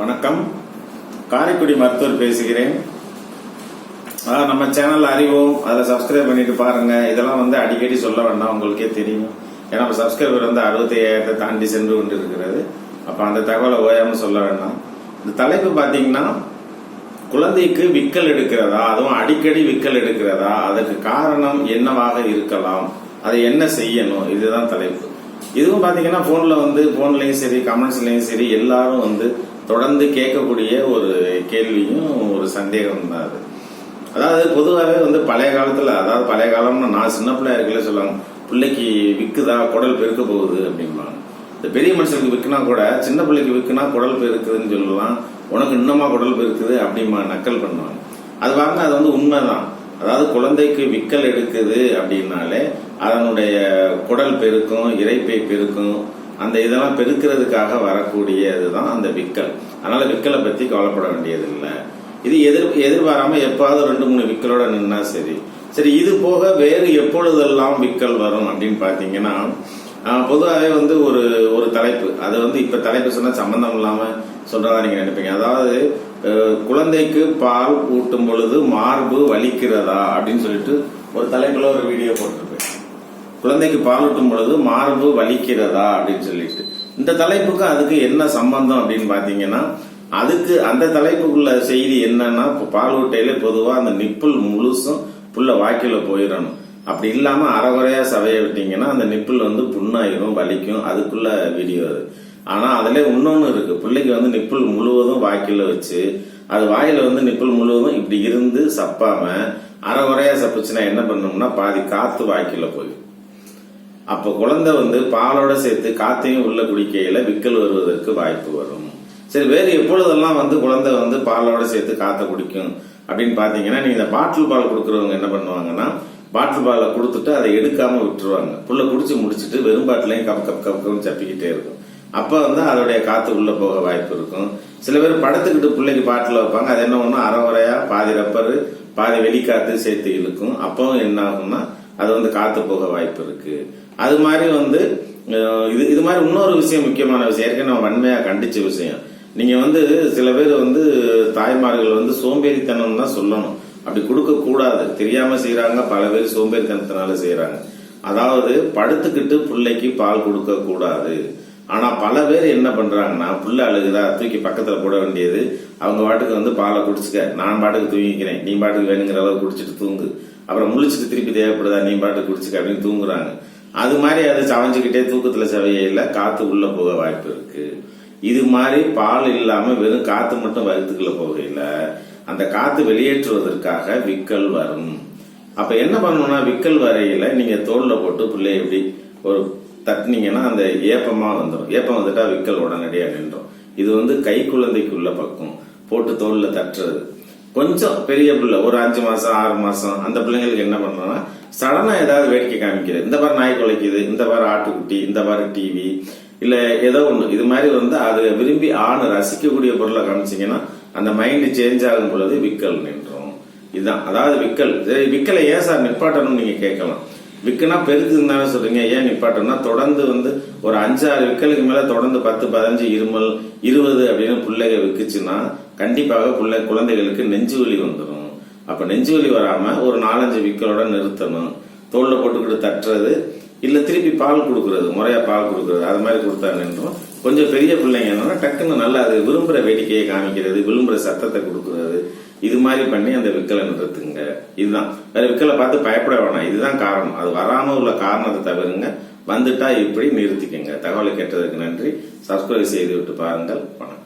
வணக்கம். காரைக்குடி மருத்துவர் பேசுகிறேன். அதான் நம்ம சேனல் அறிவோம். அதில் சப்ஸ்கிரைப் பண்ணிட்டு பாருங்க. இதெல்லாம் வந்து அடிக்கடி சொல்ல வேண்டாம். உங்களுக்கே தெரியும். ஏன்னா நம்ம சப்ஸ்கிரைபர் வந்து அறுபத்தி ஐயாயிரத்தை தாண்டி சென்று கொண்டு இருக்கிறது அப்போ அந்த தகவலை ஓயாம சொல்ல வேண்டாம். இந்த தலைப்பு பார்த்தீங்கன்னா குழந்தைக்கு விக்கல் எடுக்கிறதா? அதுவும் அடிக்கடி விக்கல் எடுக்கிறதா? அதற்கு காரணம் என்னவாக இருக்கலாம்? அதை என்ன செய்யணும்? இதுதான் தலைப்பு. இதுவும் பாத்தீங்கன்னா போன்ல வந்து போன்லயும் சரி கமெண்ட்ஸ்லயும் சரி எல்லாரும் வந்து தொடர்ந்து கேட்கக்கூடிய ஒரு கேள்வியும் ஒரு சந்தேகம் தான் அது. அதாவது பொதுவாகவே வந்து பழைய காலத்தில் அதாவது பழைய காலம்னு நான் சின்ன பிள்ளையா இருக்கல சொல்லுவாங்க பிள்ளைக்கு விற்குதா குடல் பெருக்க போகுது அப்படிம்பாங்க. இந்த பெரிய மனுஷனுக்கு விற்குனா கூட சின்ன பிள்ளைக்கு விற்குனா குடல் பெருக்குதுன்னு சொல்லலாம் உனக்கு இன்னமா குடல் பெருக்குது அப்படிமா நக்கல் பண்ணுவாங்க. அது பாருங்க அது வந்து உண்மைதான். அதாவது குழந்தைக்கு விக்கல் எடுக்குது அப்படின்னாலே அதனுடைய குடல் பெருக்கும் இறைப்பை பெருக்கும் அந்த இதெல்லாம் பெருக்கிறதுக்காக வரக்கூடியதுதான் அந்த விக்கல். அதனால விக்கலை பத்தி கவலைப்பட வேண்டியது இல்லை இது எதிர் எதிர்பாராம எப்பாவது ரெண்டு மூணு விக்கலோட நின்னா சரி. சரி இது போக வேறு எப்பொழுதெல்லாம் விக்கல் வரும் அப்படின்னு பாத்தீங்கன்னா பொதுவாகவே வந்து ஒரு ஒரு தலைப்பு. அது வந்து இப்ப தலைப்பு சொன்னா சம்பந்தம் இல்லாம சொல்றதா நீங்க நினைப்பீங்க. அதாவது குழந்தைக்கு பால் ஊட்டும் பொழுது மார்பு வலிக்கிறதா அப்படின்னு சொல்லிட்டு ஒரு தலைப்புல ஒரு வீடியோ போட்டு குழந்தைக்கு பாலூட்டும் பொழுது மார்பு வலிக்கிறதா அப்படின்னு சொல்லிட்டு. இந்த தலைப்புக்கு அதுக்கு என்ன சம்பந்தம் அப்படின்னு பார்த்தீங்கன்னா அதுக்கு அந்த தலைப்புக்குள்ள செய்தி என்னன்னா இப்போ பாலூட்டையில பொதுவாக அந்த நிப்புல் முழுசும் புள்ள வாக்கில போயிடணும். அப்படி இல்லாமல் அறகுறையா சவைய விட்டீங்கன்னா அந்த நிப்பிள் வந்து புண்ணாயிரும் வலிக்கும். அதுக்குள்ள வீடியோ அது. ஆனால் அதுல இன்னொன்று இருக்கு. பிள்ளைக்கு வந்து நிப்பிள் முழுவதும் வாக்கில வச்சு அது வாயில வந்து நிப்பிள் முழுவதும் இப்படி இருந்து சப்பாம அறகுறையா சப்புச்சுன்னா என்ன பண்ணணும்னா பாதி காத்து வாக்கில போயிடும். அப்ப குழந்தை வந்து பாலோட சேர்த்து காத்தையும் உள்ள குடிக்கையில விக்கல் வருவதற்கு வாய்ப்பு வரும். சரி வேறு எப்பொழுதெல்லாம் வந்து குழந்தை வந்து பாலோட சேர்த்து காத்த குடிக்கும் அப்படின்னு பாத்தீங்கன்னா நீங்க இந்த பாட்டில் பால் கொடுக்கறவங்க என்ன பண்ணுவாங்கன்னா பாட்டில் பாலை கொடுத்துட்டு அதை எடுக்காம விட்டுருவாங்க. புள்ள குடிச்சு முடிச்சிட்டு வெறும் பாட்டிலையும் கப் கப் கப் கப்னு சப்பிக்கிட்டே இருக்கும். அப்ப வந்து அதோடைய காத்து உள்ள போக வாய்ப்பு இருக்கும். சில பேர் படுத்துக்கிட்டு பிள்ளைக்கு பாட்டில் வைப்பாங்க. அது என்ன ஒண்ணு? அறகுறையா பாதி ரப்பரு பாதி வெளிக்காத்து சேர்த்து இழுக்கும். அப்பவும் என்ன ஆகும்னா அது வந்து காத்து போக வாய்ப்பு இருக்கு. அது மாதிரி வந்து இது இது மாதிரி இன்னொரு விஷயம் முக்கியமான விஷயம். ஏற்கனவே நான் வன்மையாக கண்டிச்ச விஷயம். நீங்கள் வந்து சில பேர் வந்து தாய்மார்கள் வந்து சோம்பேறித்தனம் தான் சொல்லணும். அப்படி கொடுக்க கூடாது. தெரியாம செய்யறாங்க பல பேர் சோம்பேறித்தனத்தினால செய்யறாங்க அதாவது படுத்துக்கிட்டு பிள்ளைக்கு பால் கொடுக்க கூடாது. ஆனா பல பேர் என்ன பண்றாங்கன்னா புள்ள அழுகுதா தூக்கி பக்கத்துல போட வேண்டியது. அவங்க பாட்டுக்கு வந்து பாலை குடிச்சுக்க நான் பாட்டுக்கு தூங்கிக்கிறேன் நீ பாட்டுக்கு வேணுங்கிற அளவு குடிச்சிட்டு தூங்கு. அப்புறம் முழிச்சிட்டு திருப்பி தேவைப்படுதா நீ பாட்டுக்கு குடிச்சுக்க அப்படின்னு தூங்குறாங்க. அது மாதிரி அது சவஞ்சுக்கிட்டே தூக்கத்தில் செவையில காற்று உள்ளே போக வாய்ப்பு இருக்கு. இது மாதிரி பால் இல்லாமல் வெறும் காற்று மட்டும் வயிற்றுக்குள்ளே போகையில் அந்த காற்று வெளியேற்றுவதற்காக விக்கல் வரும். அப்போ என்ன பண்ணணும்னா விக்கல் வரையில நீங்கள் தோளில் போட்டு பிள்ளைய எப்படி ஒரு தட்டினீங்கன்னா அந்த ஏப்பமாக வந்துடும் ஏப்பம் வந்துட்டா விக்கல் உடனடியாக நின்றோம். இது வந்து கை குழந்தைக்குள்ள பக்கம் போட்டு தோளில் தட்டுறது. கொஞ்சம் பெரிய பிள்ளை ஒரு அஞ்சு மாசம் ஆறு மாசம் அந்த பிள்ளைங்களுக்கு என்ன பண்ணணும்னா சடனா ஏதாவது வேடிக்கை காமிக்கிறது. இந்த மாதிரி நாய் குலைக்குது இந்த மாதிரி ஆட்டுக்குட்டி இந்த மாதிரி டிவி இல்ல ஏதோ ஒண்ணு. இது மாதிரி வந்து அது விரும்பி ஆண் ரசிக்கக்கூடிய பொருளை காமிச்சீங்கன்னா அந்த மைண்ட் சேஞ்ச் ஆகும் பொழுது விக்கல் நின்றோம். இதுதான். அதாவது விக்கல். விக்கலை ஏன் சார் நிப்பாட்டணும்னு நீங்க கேட்கலாம். விக்குனா பெருக்குதுன்னு தானே சொல்றீங்க. ஏன் நிப்பாட்டணும்னா தொடர்ந்து வந்து ஒரு அஞ்சாறு விக்கலுக்கு மேல தொடர்ந்து பத்து பதினஞ்சு இருமல் இருபது அப்படின்னு பிள்ளைக விற்குச்சுன்னா கண்டிப்பாக பிள்ளை குழந்தைகளுக்கு நெஞ்சு வலி வந்துடும் அப்ப நெஞ்சு வலி வராம ஒரு நாலஞ்சு விக்கலோட நிறுத்தணும். தோல்ல போட்டுக்கிட்டு தட்டுறது இல்ல திருப்பி பால் கொடுக்கறது முறையா பால் கொடுக்கறது அது மாதிரி கொடுத்தா நின்றும். கொஞ்சம் பெரிய பிள்ளைங்க என்னன்னா டக்குன்னு நல்லா அது விரும்புகிற வேடிக்கையை காமிக்கிறது விரும்புற சத்தத்தை கொடுக்கறது. இது மாதிரி பண்ணி அந்த விக்கலை நிறுத்துங்க. இதுதான். வேற விக்கலை பார்த்து பயப்பட வேணாம். இதுதான் காரணம். அது வராமல் உள்ள காரணத்தை தவிருங்க. வந்துட்டா இப்படி நிறுத்திக்கங்க. தகவலை கேட்டதற்கு நன்றி. சப்ஸ்கிரைப் செய்து விட்டு பாருங்கள். வணக்கம்.